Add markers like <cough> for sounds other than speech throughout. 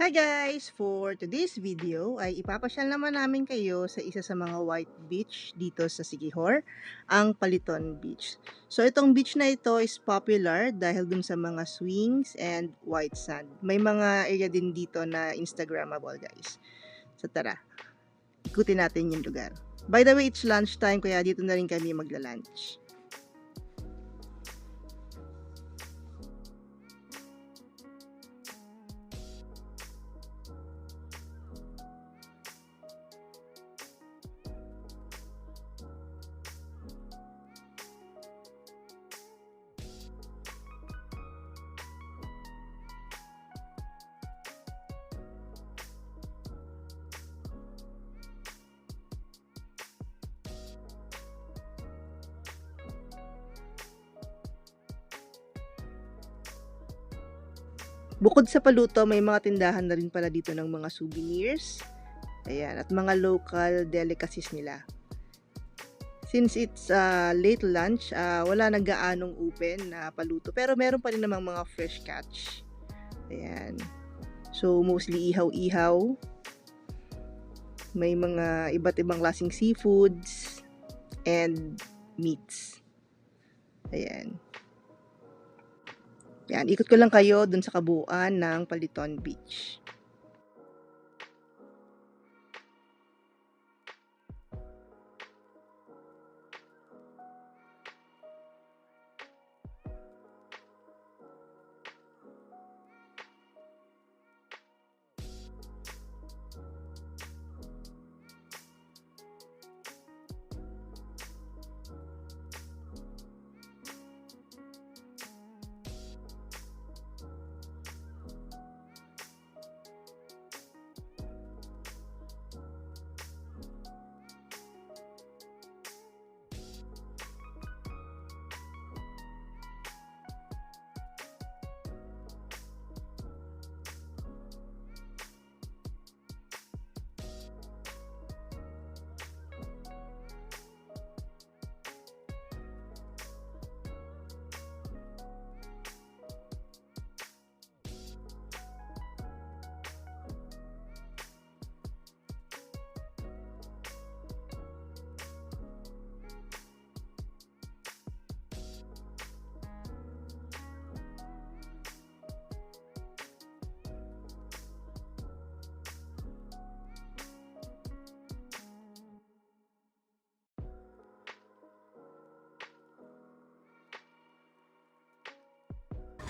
Hi guys! For today's video ay ipapasyal naman namin kayo sa isa sa mga white beach dito sa Siquijor, ang Paliton Beach. So itong beach na ito is popular dahil dun sa mga swings and white sand. May mga area din dito na Instagrammable guys. So tara, ikutin natin yung lugar. By the way, it's lunchtime kaya dito na rin kami magla-lunch. Bukod sa paluto, may mga tindahan na rin pala dito ng mga souvenirs. Ayan, at mga local delicacies nila. Since it's uh, late lunch, uh, wala nang gaanong open na paluto. Pero meron pa rin namang mga fresh catch. Ayan. So, mostly ihaw-ihaw. May mga iba't ibang lasing seafoods and meats. Ayan. Yan, ikot ko lang kayo dun sa kabuuan ng Paliton Beach.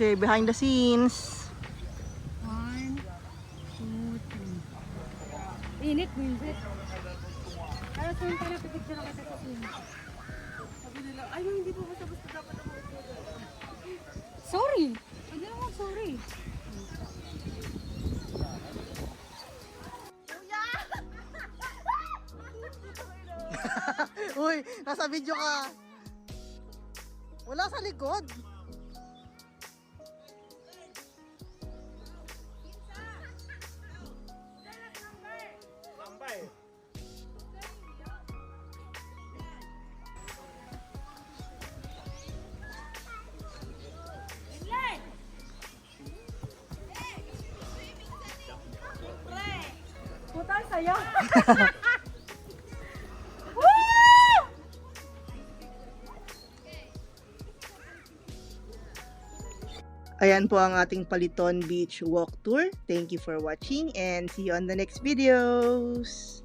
Okay, behind the scenes. One, two, three. Init, minsit. Para saan para pipicture ako sa kusina. Sabi nila, ay, hindi po basta-basta dapat ako. Sorry! Pwede naman sorry. Uy, <laughs> nasa video ka. Wala sa likod. Sa'yo! <laughs> Ayan po ang ating Paliton Beach Walk Tour. Thank you for watching and see you on the next videos.